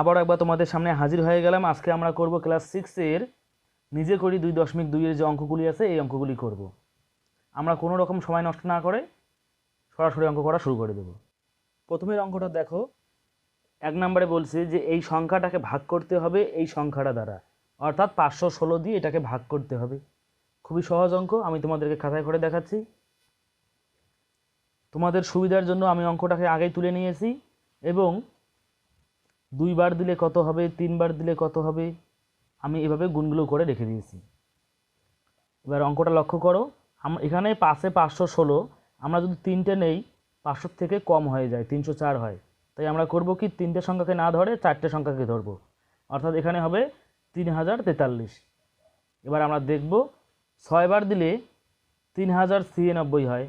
আবারও একবার তোমাদের সামনে হাজির হয়ে গেলাম। আজকে আমরা করব ক্লাস সিক্সের নিজে করি দুই দশমিক দুইয়ের যে অঙ্কগুলি আছে, এই অঙ্কগুলি করব। আমরা কোনো রকম সময় নষ্ট না করে সরাসরি অঙ্ক করা শুরু করে দেব। প্রথমের অঙ্কটা দেখো। এক নম্বরে বলছে যে এই সংখ্যাটাকে ভাগ করতে হবে এই সংখ্যাটা দ্বারা। অর্থাৎ পাঁচশো ষোলো দিয়ে এটাকে ভাগ করতে হবে। খুবই সহজ অঙ্ক, আমি তোমাদেরকে খাতায় করে দেখাচ্ছি। তোমাদের সুবিধার জন্য আমি অঙ্কটাকে আগেই তুলে নিয়েছি এবং দুইবার দিলে কত হবে, তিনবার দিলে কত হবে? আমি এভাবে গুণগুলো করে রেখে দিয়েছি। এবার অঙ্কটা লক্ষ্য করো। আম- এখানে পাশে পাঁচশো ষোলো, আমরা যদি তিনটে নেই, পাঁচশোর থেকে কম হয়ে যায়, তিনশো চার হয়। তাই আমরা করব কি, তিনটে সংখ্যাকে না ধরে চারটে সংখ্যাকে ধরবো। অর্থাৎ এখানে হবে তিন হাজার তেতাল্লিশ। এবার আমরা দেখব, ছয়বার দিলে তিন হাজার ছিয়ানব্বই হয়।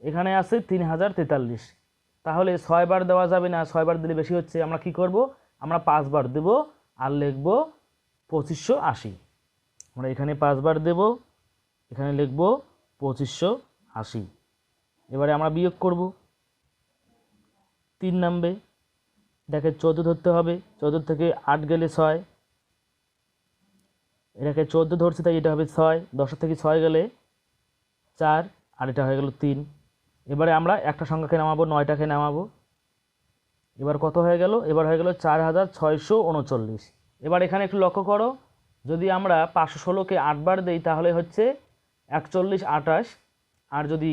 এখানে আছে তিন হাজার তেতাল্লিশ। তাহলে ছয়বার দেওয়া যাবে না, ছয়বার দিলে বেশি হচ্ছে, আমরা কি করব? আমরা পাঁচবার দেব আর লিখব পঁচিশশো আশি। আমরা এখানে পাঁচবার দেব, এখানে লিখব পঁচিশশো আশি। এবারে আমরা বিয়োগ করব। তিন নামবে। এটাকে চোদ্দ ধরতে হবে, চোদ্দ থেকে আট গেলে ছয়। এটাকে চোদ্দ ধরছে তাই এটা হবে ছয়, দশের থেকে ছয় গেলে চার, আর এটা হয়ে গেল তিন। এবারে আমরা একটা সংখ্যাকে নামাবো, নয়টাকে নামাবো। এবার কত হয়ে গেল? এবার হয়ে গেল চার হাজার ছয়শো উনচল্লিশ। এবার এখানে একটু লক্ষ্য করো, যদি আমরা পাঁচশো ষোলোকে আটবার দেই, তাহলে হচ্ছে একচল্লিশ আটাশ। আর যদি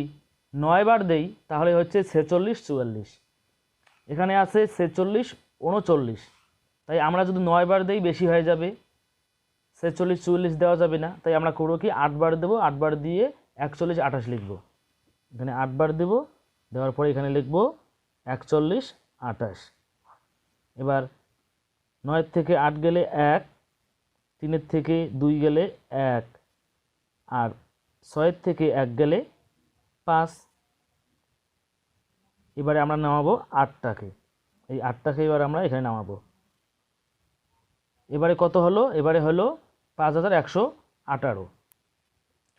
নয়বার দেই, তাহলে হচ্ছে ছেচল্লিশ চুয়াল্লিশ। এখানে আছে ছেচল্লিশ উনচল্লিশ। তাই আমরা যদি নয়বার দেই, বেশি হয়ে যাবে। ছেচল্লিশ চুয়াল্লিশ দেওয়া যাবে না। তাই আমরা করব কি? আটবার দেবো, আটবার দিয়ে একচল্লিশ আঠাশ লিখব। এখানে আটবার দেব, দেওয়ার পরে এখানে লিখব একচল্লিশ আঠাশ। এবার নয়ের থেকে আট গেলে এক, তিনের থেকে দুই গেলে এক, আর ছয়ের থেকে এক গেলে পাঁচ। এবারে আমরা নামাবো আটটাকে। এই আটটাকে এবার আমরা এখানে নামাবো। এবারে কত হলো? এবারে হলো পাঁচ হাজার একশো আঠারো।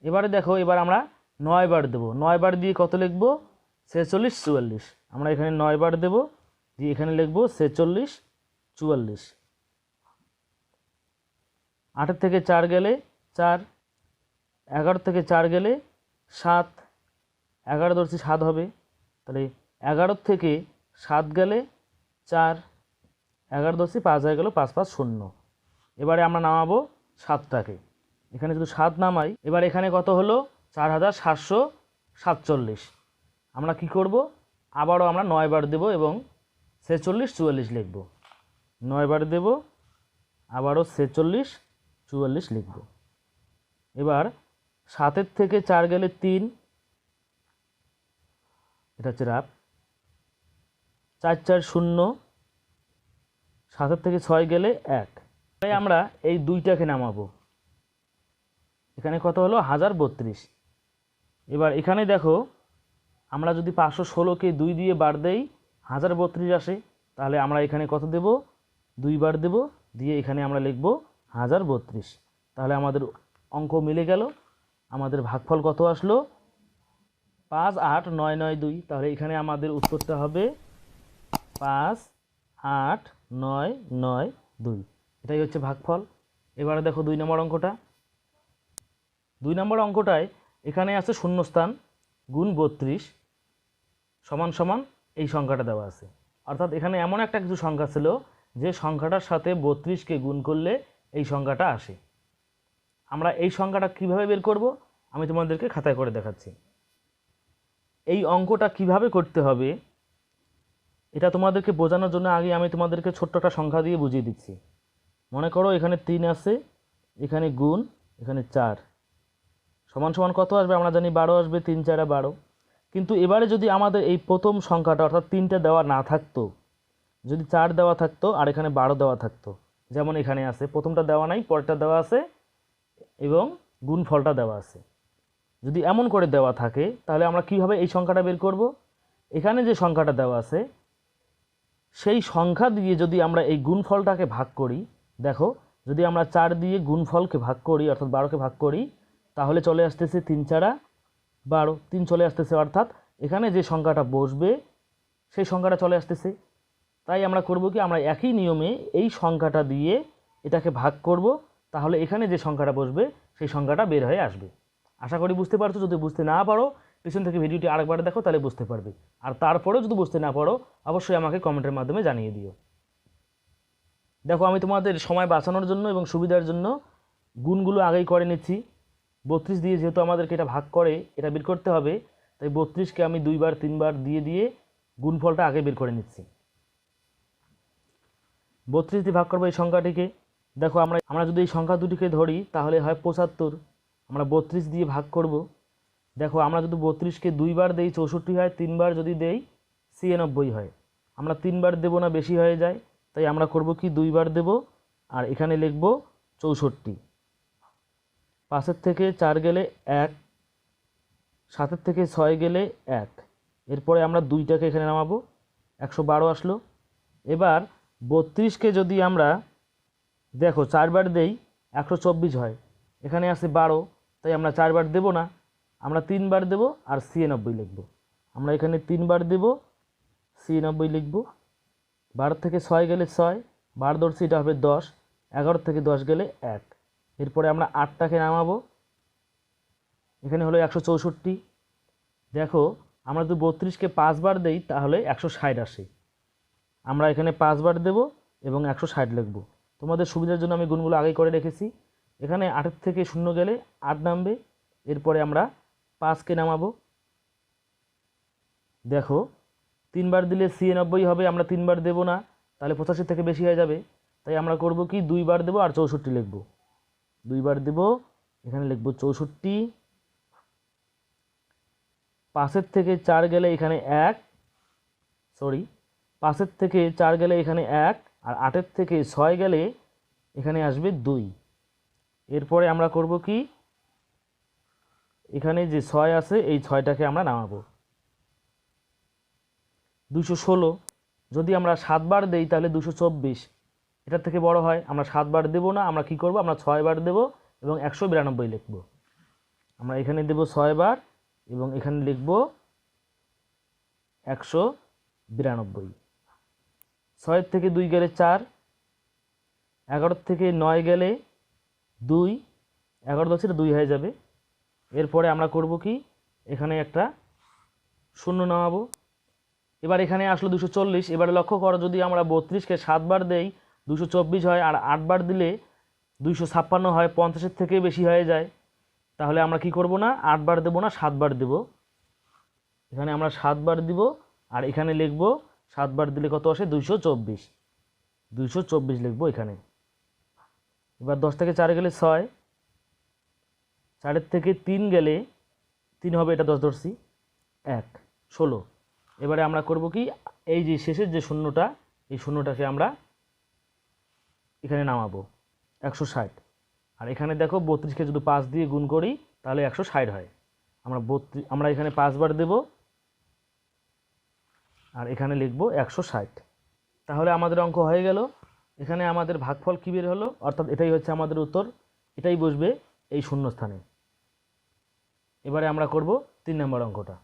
এবারে দেখো, এবার আমরা নয় বার দেবো। নয় বার দিয়ে কত লিখব? ছেচল্লিশ, চুয়াল্লিশ। আমরা এখানে নয় বার দেবো, দিয়ে এখানে লিখব ছেচল্লিশ, চুয়াল্লিশ। আটের থেকে চার গেলে চার এগারো থেকে চার গেলে সাত, এগারো ধরছি সাত হবে। তাহলে এগারোর থেকে সাত গেলে চার, এগারো ধরছি পাঁচ হয়ে গেল পাঁচ পাঁচ, শূন্য। এবারে আমরা নামাবো সাতটাকে। এখানে যদি সাত নামাই, এবার এখানে কত হলো? চার হাজার সাতশো সাতচল্লিশ। আমরা কি করব? আবারও আমরা নয় বার দেবো এবং ছেচল্লিশ চুয়াল্লিশ লিখব। নয় বার দেব, আবারও ছেচল্লিশ চুয়াল্লিশ লিখব। এবার সাতের থেকে চার গেলে তিন। এটা হচ্ছে রাপ চার চার, শূন্য। সাতের থেকে ছয় গেলে এক। তাই আমরা এই দুইটাকে নামাবো। এখানে কত হলো? হাজার বত্রিশ। এবার এখানে দেখো, আমরা যদি পাঁচশো ষোলোকে দুই দিয়ে বার দেই, হাজার বত্রিশ আসে, তাহলে আমরা এখানে কত দেব? দুই বার দেব, দিয়ে এখানে আমরা লিখব হাজার বত্রিশ। তাহলে আমাদের অঙ্ক মিলে গেল, আমাদের ভাগফল কত আসলো? পাঁচ আট নয় নয় দুই। তাহলে এখানে আমাদের উত্তরটা হবে পাঁচ আট নয় নয় দুই। এটাই হচ্ছে ভাগফল। এবারে দেখো দুই নম্বর অঙ্কটা। দুই নম্বর অঙ্কটায় এখানে আছে শূন্যস্থান, গুণ বত্রিশ, সমান সমান এই সংখ্যাটা দেওয়া আছে। অর্থাৎ এখানে এমন একটা কিছু সংখ্যা ছিল যে সংখ্যাটার সাথে বত্রিশকে গুণ করলে এই সংখ্যাটা আসে। আমরা এই সংখ্যাটা কীভাবে বের করব? আমি তোমাদেরকে খাতায় করে দেখাচ্ছি। এই অঙ্কটা কীভাবে করতে হবে, এটা তোমাদেরকে বোঝানোর জন্য আগে আমি তোমাদেরকে ছোট্ট একটা সংখ্যা দিয়ে বুঝিয়ে দিচ্ছি। মনে করো এখানে তিন আছে, এখানে গুণ, এখানে চার। সমান সমান কত আসবে? আমরা জানি বারো আসবে, তিন, চারে বারো। কিন্তু এবারে যদি আমাদের এই প্রথম সংখ্যাটা, অর্থাৎ তিনটে দেওয়া না থাকতো, যদি চার দেওয়া থাকতো আর এখানে বারো দেওয়া থাকতো, যেমন এখানে আছে, প্রথমটা দেওয়া নাই, পরেরটা দেওয়া আছে এবং গুণফলটা দেওয়া আছে। যদি এমন করে দেওয়া থাকে, তাহলে আমরা কীভাবে এই সংখ্যাটা বের করব? এখানে যে সংখ্যাটা দেওয়া আছে, সেই সংখ্যা দিয়ে যদি আমরা এই গুণফলটাকে ভাগ করি, দেখো, যদি আমরা চার দিয়ে গুণফলকে ভাগ করি, অর্থাৎ বারোকে ভাগ করি তাহলে চলে আসতেছে তিন চারা বারো, তিন চলে আসতেছে, অর্থাৎ এখানে যে সংখ্যাটা বসবে, সেই সংখ্যাটা চলে আসতেছে। তাই আমরা করব কি, আমরা একই নিয়মে এই সংখ্যাটা দিয়ে এটাকে ভাগ করব, তাহলে এখানে যে সংখ্যাটা বসবে, সেই সংখ্যাটা বের হয়ে আসবে। আশা করি বুঝতে পারছ, যদি বুঝতে না পারো, পিছন থেকে ভিডিওটি আরেকবার দেখো, তাহলে বুঝতে পারবে। আর তারপরেও যদি বুঝতে না পারো, অবশ্যই আমাকে কমেন্টের মাধ্যমে জানিয়ে দিও। দেখো, আমি তোমাদের সময় বাঁচানোর জন্য এবং সুবিধার জন্য গুণগুলো আগেই করে নিচ্ছি। বত্রিশ দিয়ে যেহেতু আমাদেরকে এটা ভাগ করে, এটা বের করতে হবে, তাই বত্রিশকে আমি দুইবার, তিনবার দিয়ে দিয়ে গুণফলটা আগে বের করে নিচ্ছি। বত্রিশ দিয়ে ভাগ করব এই সংখ্যাটিকে। দেখো, আমরা আমরা যদি এই সংখ্যা দুটিকে ধরি, তাহলে হয় পঁচাত্তর। আমরা বত্রিশ দিয়ে ভাগ করব। দেখো, আমরা যদি বত্রিশকে দুইবার দেই, চৌষট্টি হয়, তিনবার যদি দেই, ছিয়ানব্বই হয়। আমরা তিনবার দেবো না, বেশি হয়ে যায়। তাই আমরা করব কি? দুইবার দেব, আর এখানে লিখব চৌষট্টি। পাঁচের থেকে চার গেলে এক, সাতের থেকে ছয় গেলে এক। এরপরে আমরা দুইটাকে এখানে নামাবো, একশো বারো আসলো। এবার বত্রিশকে যদি আমরা, দেখো চারবার দেই, একশো চব্বিশ হয়। এখানে আছে বারো, তাই আমরা চারবার দেব না। আমরা তিনবার দেব আর ছিয়ানব্বই লিখব। আমরা এখানে তিনবার দেব, ছিয়ানব্বই লিখব। বারো থেকে ছয় গেলে ছয়, বার ধরছি, এটা হবে দশ। এগারো থেকে দশ গেলে এক। এরপরে আমরা আটটাকে নামাবো। এখানে হলো একশো চৌষট্টি। দেখো, আমরা যদি বত্রিশকে পাঁচবার দেই, তাহলে একশো ষাট আসে। আমরা এখানে পাঁচবার দেব এবং একশো ষাট লিখব। তোমাদের সুবিধার জন্য আমি গুণগুলো আগেই করে রেখেছি। এখানে আটের থেকে শূন্য গেলে আট নামবে। এরপরে আমরা পাঁচকে নামাবো। দেখো, তিনবার দিলে ছিয়ানব্বই হবে, আমরা তিনবার দেব না। তাহলে পঁচাশি থেকে বেশি হয়ে যাবে। তাই আমরা করব কি? দুইবার দেবো আর চৌষট্টি লিখব। দুইবার দেব। এখানে লিখব চৌষট্টি। পাঁচের থেকে চার গেলে এখানে এক। সরি পাঁচের থেকে চার গেলে এখানে এক আর আটের থেকে ছয় গেলে এখানে আসবে দুই। এরপরে আমরা করব কি? এখানে যে ছয় আছে, এই ছয়টাকে আমরা নামাবো। দুশো ষোলো। যদি আমরা সাতবার দেই, তাহলে দুশো চব্বিশ। এটার থেকে বড় হয়, আমরা সাতবার দেবো না, আমরা কি করব? আমরা ছয়বার দেব এবং একশো বিরানব্বই লিখব। আমরা এখানে দেব ছয়বার এবং এখানে লিখব একশো বিরানব্বই। ছয়ের থেকে দুই গেলে চার, এগারোর থেকে নয় গেলে দুই, এগারো দশের দুই হয়ে যাবে। এরপরে আমরা করব কি? এখানে একটা শূন্য নামাবো। এবার এখানে আসলো দুশো চল্লিশ, এবারে লক্ষ্য করো যদি আমরা বত্রিশকে সাতবার দেই দুশো চব্বিশ হয় আর আটবার দিলে দুইশো ছাপ্পান্ন হয়, পঞ্চাশের থেকে বেশি হয়ে যায়। তাহলে আমরা কি করব না? আটবার দেবো না, সাতবার দেব। এখানে আমরা সাতবার দিব আর এখানে লিখব, সাতবার দিলে কত আসে? দুইশো চব্বিশ। দুইশো চব্বিশ লিখব এখানে। এবার দশ থেকে চার গেলে ছয়। চারের থেকে তিন গেলে তিন হবে, এটা দশ ধরছি। এক, ষোলো। এবারে আমরা করব কি? এই যে শেষের যে শূন্যটা, এই শূন্যটাকে আমরা এখানে নামাবো, একশো ষাট। আর এখানে দেখো বত্রিশকে যদি পাঁচ দিয়ে গুণ করি, তাহলে একশো ষাট হয়। আমরা বত্রিশ আমরা এখানে পাঁচবার দেব, আর এখানে লিখব একশো ষাট। তাহলে আমাদের অঙ্ক হয়ে গেল। এখানে আমাদের ভাগফল কী বের হলো? অর্থাৎ এটাই হচ্ছে আমাদের উত্তর। এটাই বসবে এই শূন্যস্থানে। এবারে আমরা করব তিন নম্বর অঙ্কটা।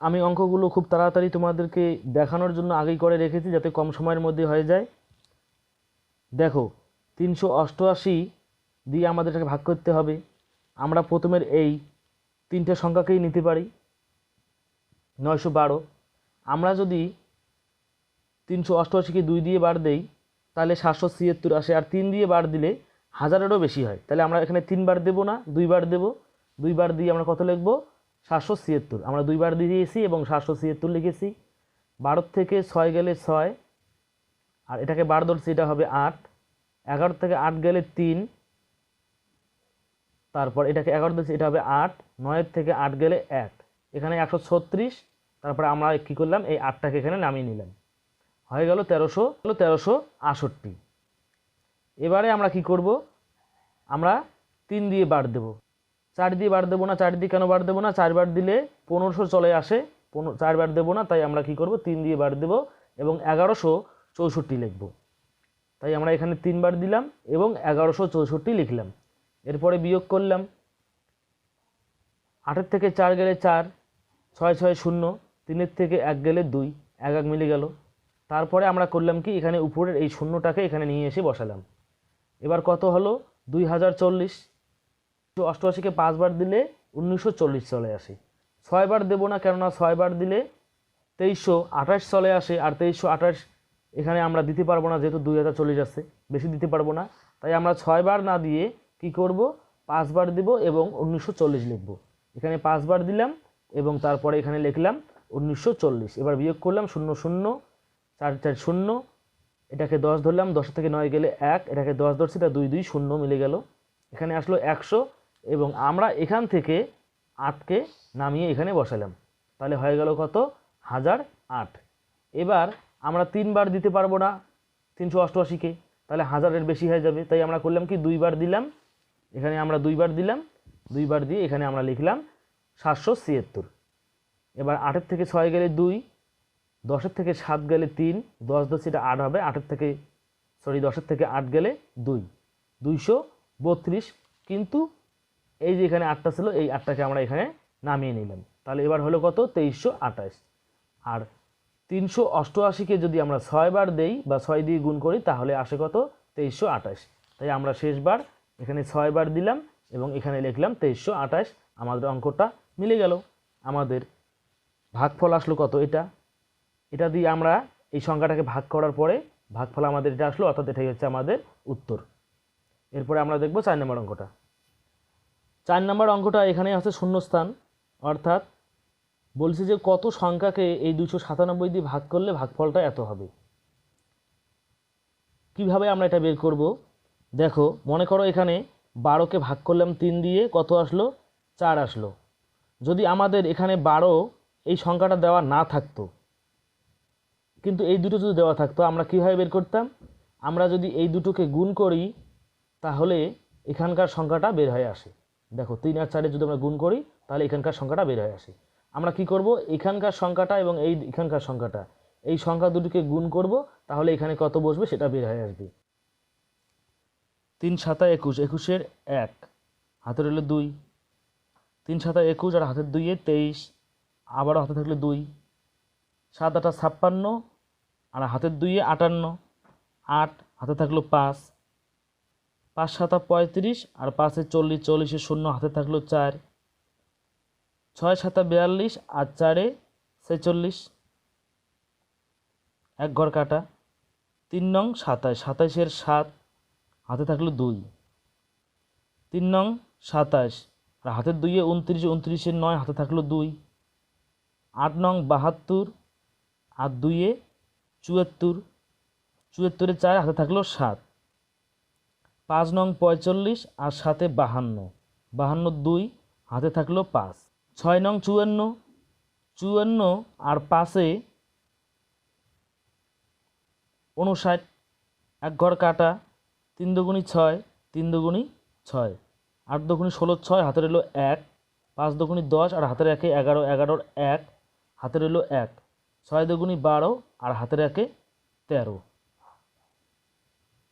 আমি অঙ্কগুলো খুব তাড়াতাড়ি তোমাদেরকে দেখানোর জন্য আগেই করে রেখেছি, যাতে কম সময়ের মধ্যে হয়ে যায়। দেখো, তিনশো অষ্টআশি দিয়ে আমাদের এটাকে ভাগ করতে হবে। আমরা প্রথমের এই তিনটে সংখ্যাকেই নিতে পারি, নয়শো বারো। আমরা যদি তিনশো অষ্টআশিকে দুই দিয়ে বার দেই, তাহলে সাতশো ছিয়াত্তর আসে। আর তিন দিয়ে বার দিলে হাজারেরও বেশি হয়। তাহলে আমরা এখানে তিনবার দেবো না দুইবার দেবো। দুইবার দিয়ে আমরা কত লিখব? সাতশো ছিয়াত্তর। আমরা দুইবার দিয়েছি এবং সাতশো ছিয়াত্তর লিখেছি। বারোর থেকে ছয় গেলে ছয় আর এটাকে বার ধরছি, এটা হবে আট। এগারো থেকে আট গেলে তিন। তারপর এটাকে এগারো ধরছি, এটা হবে আট। নয়ের থেকে আট গেলে এক। এখানে একশো ছত্রিশ। তারপরে আমরা কী করলাম? এই আটটাকে এখানে নামিয়ে নিলাম। হয়ে গেল তেরোশো হলো তেরোশো আষট্টি। এবারে আমরা কি করব? আমরা তিন দিয়ে বার দেব। চার দিয়ে বার দেবো না, চার দিয়ে কেন বার দেবো না? চারবার দিলে পনেরোশো চলে আসে। পনেরো চারবার দেবো না, তাই আমরা কি করব? তিন দিয়ে বার দেব এবং এগারোশো চৌষট্টি লিখব। তাই আমরা এখানে তিনবার দিলাম এবং এগারোশো চৌষট্টি লিখলাম। এরপরে বিয়োগ করলাম। আটের থেকে চার গেলে চার, ছয় ছয়, শূন্য, তিনের থেকে এক গেলে দুই, এক এক মিলে গেল। তারপরে আমরা করলাম কি, এখানে উপরের এই শূন্যটাকে এখানে নিয়ে এসে বসালাম। এবার কত হলো? দুই হাজার চল্লিশ। অষ্টআশিকে পাঁচবার দিলে উনিশশো চল্লিশ চলে আসে। ছয়বার দেবো না কেননা ছয়বার দিলে তেইশশো আঠাশ চলে আসে আর তেইশশো আঠাশ এখানে আমরা দিতে পারব না, যেহেতু দুই হাজার চল্লিশ আসছে, বেশি দিতে পারব না। তাই আমরা ছয়বার না দিয়ে কি করব? পাঁচবার দিব এবং উনিশশো চল্লিশ লিখব। এখানে পাঁচবার দিলাম এবং তারপরে এখানে লিখলাম উনিশশো চল্লিশ। এবার বিয়োগ করলাম শূন্য শূন্য, চার চার শূন্য, এটাকে দশ ধরলাম, দশ থেকে নয় গেলে এক, এটাকে দশ ধরছি, তা দুই দুই, শূন্য মিলে গেল। এখানে আসলো একশো এবং আমরা এখান থেকে আটকে নামিয়ে এখানে বসালাম। তাহলে হয়ে গেল কত? হাজার আট। এবার আমরা তিনবার দিতে পারব না তিনশো অষ্টআশিকে, তাহলে হাজারের বেশি হয়ে যাবে। তাই আমরা করলাম কি? দুইবার দিলাম, এখানে আমরা দুইবার দিলাম, দুইবার দিয়ে এখানে আমরা লিখলাম সাতশো ছিয়াত্তর। এবার আটের থেকে ছয় গেলে দুই, দশের থেকে সাত গেলে তিন, দশ দশ এটা আট হবে, আটের থেকে সরি দশের থেকে আট গেলে দুই। দুইশো বত্রিশ, কিন্তু এই যে এখানে আটটা ছিল, এই আটটাকে আমরা এখানে নামিয়ে নিলাম। তাহলে এবার হলো কত? তেইশশো আঠাশ। আর তিনশো অষ্টআশিকে যদি আমরা ছয়বার দেই বা ছয় দিয়ে গুণ করি, তাহলে আসে কত? তেইশশো আঠাশ। তাই আমরা শেষবার এখানে ছয়বার দিলাম এবং এখানে লিখলাম তেইশশো আঠাশ। আমাদের অঙ্কটা মিলে গেল। আমাদের ভাগফল আসলো কত এটা? এটা দিয়ে আমরা এই সংখ্যাটাকে ভাগ করার পরে ভাগফল আমাদের এটা আসলো, অর্থাৎ এটাই হচ্ছে আমাদের উত্তর। এরপরে আমরা দেখব চার নম্বর অঙ্কটা। চার নম্বর অঙ্কটা এখানে আছে শূন্যস্থান, অর্থাৎ বলছে যে কত সংখ্যাকে এই দুশো সাতানব্বই দিয়ে ভাগ করলে ভাগফলটা এত হবে? কীভাবে আমরা এটা বের করব? দেখো, মনে করো এখানে বারোকে ভাগ করলাম তিন দিয়ে কত আসলো? চার আসলো। যদি আমাদের এখানে বারো এই সংখ্যাটা দেওয়া না থাকতো, কিন্তু এই দুটো যদি দেওয়া থাকতো, আমরা কীভাবে বের করতাম? আমরা যদি এই দুটোকে গুণ করি, তাহলে এখানকার সংখ্যাটা বের হয়ে আসে। দেখো, তিন আর চারে যদি আমরা গুণ করি, তাহলে এখানকার সংখ্যাটা বের হয়ে আসে। আমরা কি করব? এখানকার সংখ্যাটা এবং এই এখানকার সংখ্যাটা। এই সংখ্যা দুটিকে গুণ করব, তাহলে এখানে কত বসবে সেটা বের হয়ে আসবে। তিন সাতা একুশ, একুশের এক, হাতের হলো দুই। তিন সাতা একুশ আর হাতের দুইয়ে তেইশ, আবারও হাতে থাকলে দুই। সাত আটা ছাপ্পান্ন আর হাতের দুইয়ে আটান্ন। আট, হাতে থাকল পাঁচ। পাঁচ সাতা পঁয়ত্রিশ আর পাঁচে চল্লিশ, চল্লিশে শূন্য, হাতে থাকল চার। ছয় সাতা বিয়াল্লিশ আর চারে ছেচল্লিশ। এক ঘর কাটা। তিন নং সাতাশ। সাতাশের সাত, হাতে থাকল দুই। তিন নং সাতাশ। আর হাতের দুইয়ে উনত্রিশ, উনত্রিশের নয়, হাতে থাকল দুই। আট নং বাহাত্তর আর দুইয়ে চুয়াত্তর। চুয়াত্তরে চার হাতে থাকল সাত। পাঁচ নং পঁয়তাল্লিশ আর সাথে বাহান্ন। বাহান্ন দুই, হাতে থাকল পাঁচ। ছয় নং চুয়ান্ন চুয়ান্ন আর পাঁচে উনষাট এক ঘর কাটা, তিন দুগুণি ছয়, তিন দুগুণি ছয়। আট দুগুণি ষোলো ছয়, হাতের এলো এক। পাঁচ দুগুণি দশ আর হাতের একে এগারো, এগারোর এক, হাতের এলো এক। ছয় দুগুণি বারো আর হাতের একে তেরো।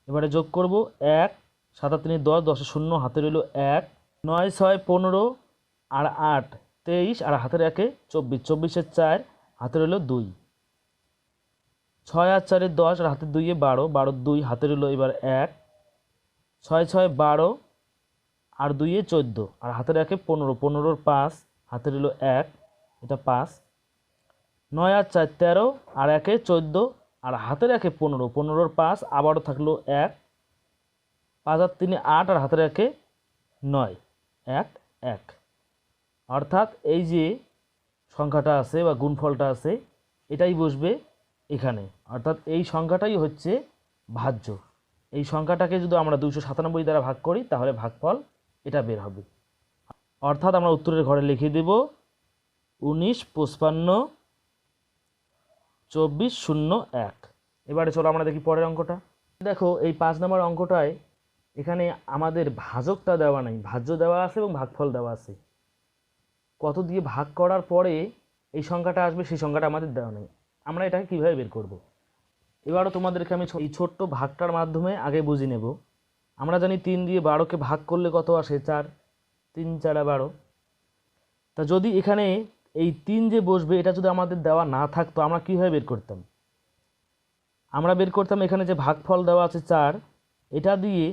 এবারে যোগ করব এক, সাত তিন দশ, দশে শূন্য হাতে রইল এক। নয় ছয় পনেরো আর আট। তেইশ আর হাতের একে চব্বিশ। চব্বিশের চার হাতে রইল দুই। ছয় আর চারে দশ আর হাতের দুইয়ে বারো। বারো দুই হাতে রইল এবার এক। ছয় ছয়, বারো আর দুইয়ে চোদ্দ। আর হাতের একে পনেরো। পনেরোর পাঁচ হাতে রইল এক। এটা পাঁচ। নয় আর চার, তেরো আর একে চোদ্দ। আর হাতের একে পনেরো। পনেরোর পাঁচ, আবারও থাকল এক। পাঁচ আর তিনে আট আর হাতের একে নয়। এক এক। অর্থাৎ এই যে সংখ্যাটা আছে বা গুণফলটা আছে, এটাই বসবে এখানে। অর্থাৎ এই সংখ্যাটাই হচ্ছে ভাজ্য। এই সংখ্যাটাকে যদি আমরা দুশো সাতানব্বই দ্বারা ভাগ করি, তাহলে ভাগফল এটা বের হবে। অর্থাৎ আমরা উত্তরের ঘরে লিখে দেব, উনিশ পঁচপান্ন চব্বিশ শূন্য এক। এবারে চলো আমরা দেখি পরের অঙ্কটা। দেখো, এই পাঁচ নম্বর অঙ্কটায় এখানে আমাদের ভাজকটা দেওয়া নাই। ভাজ্য দেওয়া আছে এবং ভাগফল দেওয়া আছে। কত দিয়ে ভাগ করার পরে এই সংখ্যাটা আসবে, সেই সংখ্যাটা আমাদের দেওয়া নেই। আমরা এটাকে কীভাবে বের করব। এবারও তোমাদেরকে আমি এই ছোট্ট ভাগটার মাধ্যমে আগে বুঝে নেব। আমরা জানি তিন দিয়ে বারোকে ভাগ করলে কত আসে? চার। তিন, চারা বারো। তা যদি এখানে এই তিন যে বসবে, এটা যদি আমাদের দেওয়া না থাকতো, আমরা কীভাবে বের করতাম? আমরা বের করতাম এখানে যে ভাগফল দেওয়া আছে চার, এটা দিয়ে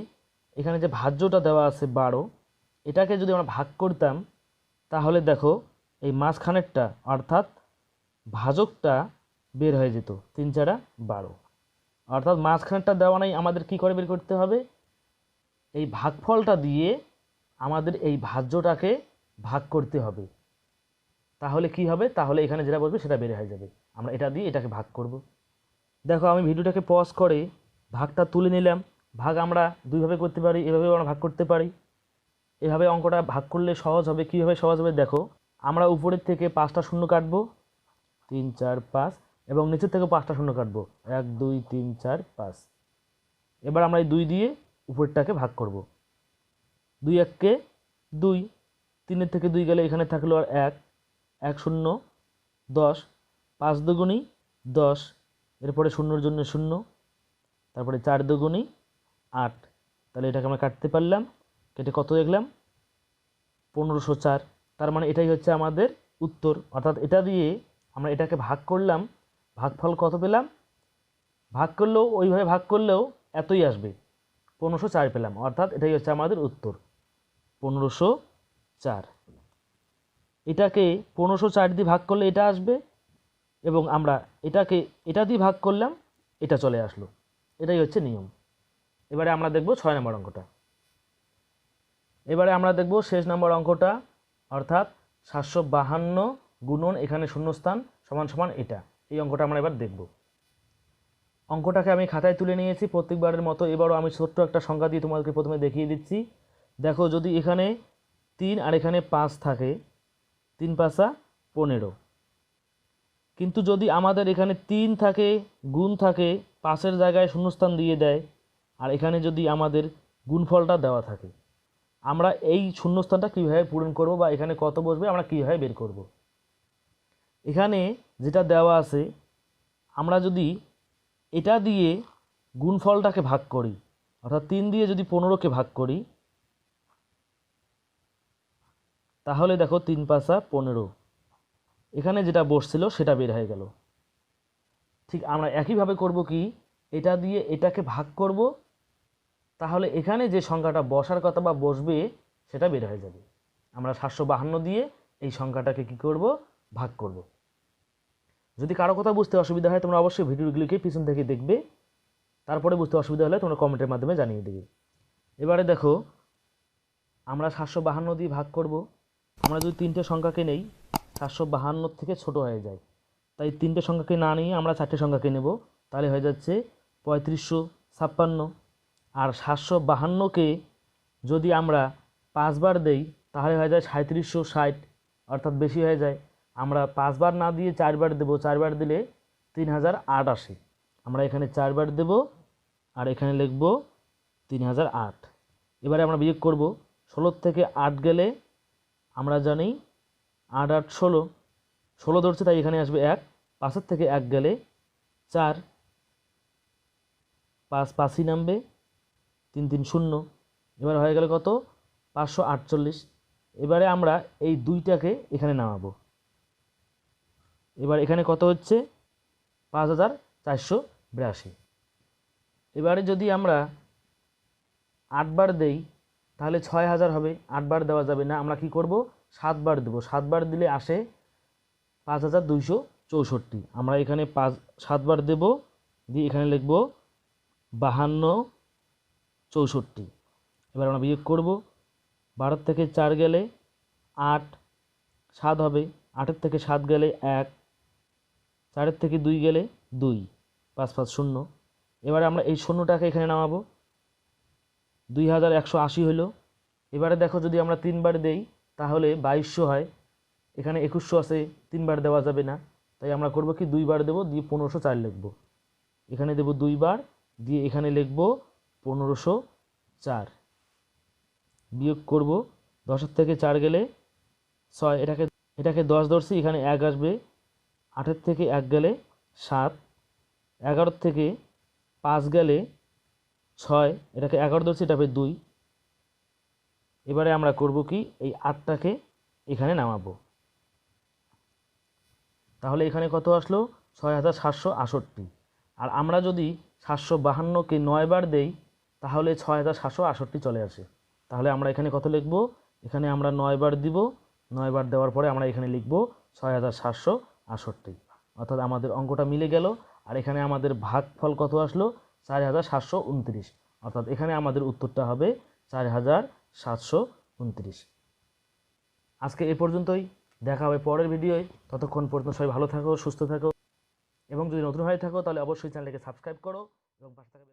এখানে যে ভাজ্যটা দেওয়া আছে বারো, এটাকে যদি আমরা ভাগ করতাম তাহলে দেখো, এই মাঝখানেরটা, অর্থাৎ ভাজকটা বের হয়ে যেত, তিন চারা বারো। অর্থাৎ মাঝখানেরটা দেওয়া নাই, আমাদের কি করে বের করতে হবে? এই ভাগফলটা দিয়ে আমাদের এই ভাজ্যটাকে ভাগ করতে হবে। তাহলে কি হবে? তাহলে এখানে যেটা বসবে, সেটা বের হয়ে যাবে। আমরা এটা দিয়ে এটাকে ভাগ করব। দেখো, আমি ভিডিওটাকে পজ করে ভাগটা তুলে নিলাম। ভাগ আমরা দুইভাবে করতে পারি, এভাবেও আমরা ভাগ করতে পারি। এভাবে অঙ্কটা ভাগ করলে সহজ হবে। কীভাবে সহজ হবে দেখো। আমরা উপরের থেকে পাঁচটা শূন্য কাটবো। তিন, চার, পাঁচ এবং নিচের থেকে পাঁচটা শূন্য কাটবো। এক, দুই, তিন, চার, পাঁচ। এবার আমরা এই দুই দিয়ে উপরটাকে ভাগ করব। দুই এককে দুই। তিনের থেকে দুই গেলে এখানে থাকল আর এক। এক শূন্য, দশ। পাঁচ দুগুণি, দশ। এরপরে শূন্যর জন্য শূন্য। তারপরে চার দুগুণি, আট। তাহলে এটাকে আমরা কাটতে পারলাম। কেটে কত দেখলাম? পনেরোশো চার। তার মানে এটাই হচ্ছে আমাদের উত্তর। অর্থাৎ এটা দিয়ে আমরা এটাকে ভাগ করলাম। ভাগফল কত পেলাম? ভাগ করলেও, ওইভাবে ভাগ করলেও এতই আসবে। পনেরোশো চার পেলাম। অর্থাৎ এটাই হচ্ছে আমাদের উত্তর। পনেরোশো চার। এটাকে পনেরোশো চার দিয়ে ভাগ করলে এটা আসবে এবং আমরা এটাকে, এটা দিয়ে ভাগ করলাম, এটা চলে আসলো। এটাই হচ্ছে নিয়ম। এবারে আমরা দেখব ছয় নম্বর অঙ্কটা। এবারে আমরা দেখব শেষ নম্বর অঙ্কটা, অর্থাৎ সাতশো বাহান্ন গুণন এখানে শূন্যস্থান সমান সমান এটা। এই অঙ্কটা আমরা এবার দেখব। অঙ্কটাকে আমি খাতায় তুলে নিয়েছি, প্রত্যেকবারের মতো এবারও আমি ছোট্ট একটা সংখ্যা দিয়ে তোমাদেরকে প্রথমে দেখিয়ে দিচ্ছি। দেখো, যদি এখানে তিন আর এখানে পাঁচ থাকে, তিন পাঁচা পনেরো। কিন্তু যদি আমাদের এখানে তিন থাকে, গুণ থাকে, পাঁচের জায়গায় শূন্যস্থান দিয়ে দেয়, আর এখানে যদি আমাদের গুণফলটা দেওয়া থাকে আমরা এই শূন্যস্থানটা কীভাবে পূরণ করব বা এখানে কত বসবে, আমরা কীভাবে বের করব? এখানে যেটা দেওয়া আছে, আমরা যদি এটা দিয়ে গুণফলটাকে ভাগ করি, অর্থাৎ তিন দিয়ে যদি পনেরোকে ভাগ করি, তাহলে দেখো তিন পাঁচা পনেরো। এখানে যেটা বসছিল সেটা বের হয়ে গেল। ঠিক আমরা একইভাবে করব কি, এটা দিয়ে এটাকে ভাগ করব তাহলে এখানে যে সংখ্যাটা বসার কথা বা বসবে, সেটা বের হয়ে যাবে। আমরা সাতশো বাহান্ন দিয়ে এই সংখ্যাটাকে কি করব? ভাগ করব। যদি কারও কথা বুঝতে অসুবিধা হয়, তোমরা অবশ্যই ভিডিওগুলিকে পিছন থেকে দেখবে। তারপরে বুঝতে অসুবিধা হলে তোমরা কমেন্টের মাধ্যমে জানিয়ে দেবে। এবারে দেখো, আমরা সাতশো বাহান্ন দিয়ে ভাগ করব। আমরা যদি তিনটে সংখ্যাকে নেই, সাতশো বাহান্ন থেকে ছোট হয়ে যায়। তাই তিনটে সংখ্যাকে না নিয়ে আমরা চারটে সংখ্যাকে নেব। তাহলে হয়ে যাচ্ছে পঁয়ত্রিশশো ছাপ্পান্ন। আর সাতশো বাহান্নকে যদি আমরা পাঁচবার দেই, তাহলে হয়ে যায় সাঁত্রিশশো ষাট, অর্থাৎ বেশি হয়ে যায়। আমরা পাঁচবার না দিয়ে চারবার দেবো, চারবার দিলে তিন হাজার আট আসে। আমরা এখানে চারবার দেব আর এখানে লিখব তিন হাজার আট। এবারে আমরা বিয়োগ করব। ষোলোর থেকে আট গেলে আমরা জানি আট আট ষোলো। ষোলো ধরছে, তাই এখানে আসবে এক। পাঁচের থেকে এক গেলে চার। পাঁচ পাঁচই নামবে। তিন তিন শূন্য। এবার হয়ে গেল কত? পাঁচশো আটচল্লিশ। এবারে আমরা এই দুইটাকে এখানে নামাবো। এবার এখানে কত হচ্ছে? পাঁচ হাজার চারশো বিরাশি। এবারে যদি আমরা আটবার দেই, তাহলে ছয় হাজার হবে। আটবার দেওয়া যাবে না। আমরা কি করব? সাতবার দেবো। সাতবার দিলে আসে পাঁচ হাজার দুইশো চৌষট্টি। আমরা এখানে পাঁচ, সাতবার দেব। দিয়ে এখানে লিখব বাহান্ন চৌষট্টি। এবার আমরা বিয়োগ করব। বারোর থেকে চার গেলে আট, সাত হবে। আটের থেকে সাত গেলে এক, চারের থেকে দুই গেলে দুই, পাঁচ পাঁচ, শূন্য। এবারে আমরা এই শূন্যটাকে এখানে নামাবো। দুই হাজার একশো আশি হলো এবারে দেখো যদি আমরা তিনবার দেই, তাহলে বাইশশো হয়। এখানে একুশশো আছে, তিনবার দেওয়া যাবে না। তাই আমরা করব কি? দুইবার দেবো, দিয়ে পনেরোশো চার লিখব। এখানে দেব দুইবার, দিয়ে এখানে লিখব পনেরোশো চার। বিয়োগ করব দশের থেকে চার গেলে ছয়, এটাকে এটাকে দশ ধরছি, এখানে এক আসবে। আটের থেকে এক গেলে সাত, এগারোর থেকে পাঁচ গেলে ছয়, এটাকে এগারো ধরছি, এটা হবে দুই। এবারে আমরা করব কি, এই আটটাকে এখানে নামাবো। তাহলে এখানে কত আসলো? ছয় হাজার সাতশো আষট্টি আর আমরা যদি সাতশো বাহান্নকে নয়বার দেই তাহলে ছয় হাজার সাতশো আষট্টি চলে আসে। তাহলে আমরা এখানে কত লিখব? এখানে আমরা নয়বার দিব। নয়বার দেওয়ার পরে আমরা এখানে লিখব ছয় হাজার সাতশো আষট্টি অর্থাৎ আমাদের অঙ্কটা মিলে গেল। আর এখানে আমাদের ভাগফল কত আসলো? চার হাজার সাতশো উনত্রিশ। অর্থাৎ এখানে আমাদের উত্তরটা হবে চার হাজার সাতশো উনত্রিশ। আজকে এ পর্যন্তই। দেখা হবে পরের ভিডিওয়। ততক্ষণ পর্যন্ত সবাই ভালো থাকো, সুস্থ থাকো। এবং যদি নতুন হয়ে থাকো, তাহলে অবশ্যই চ্যানেলটিকে সাবস্ক্রাইব করো এবং পাশে থাকা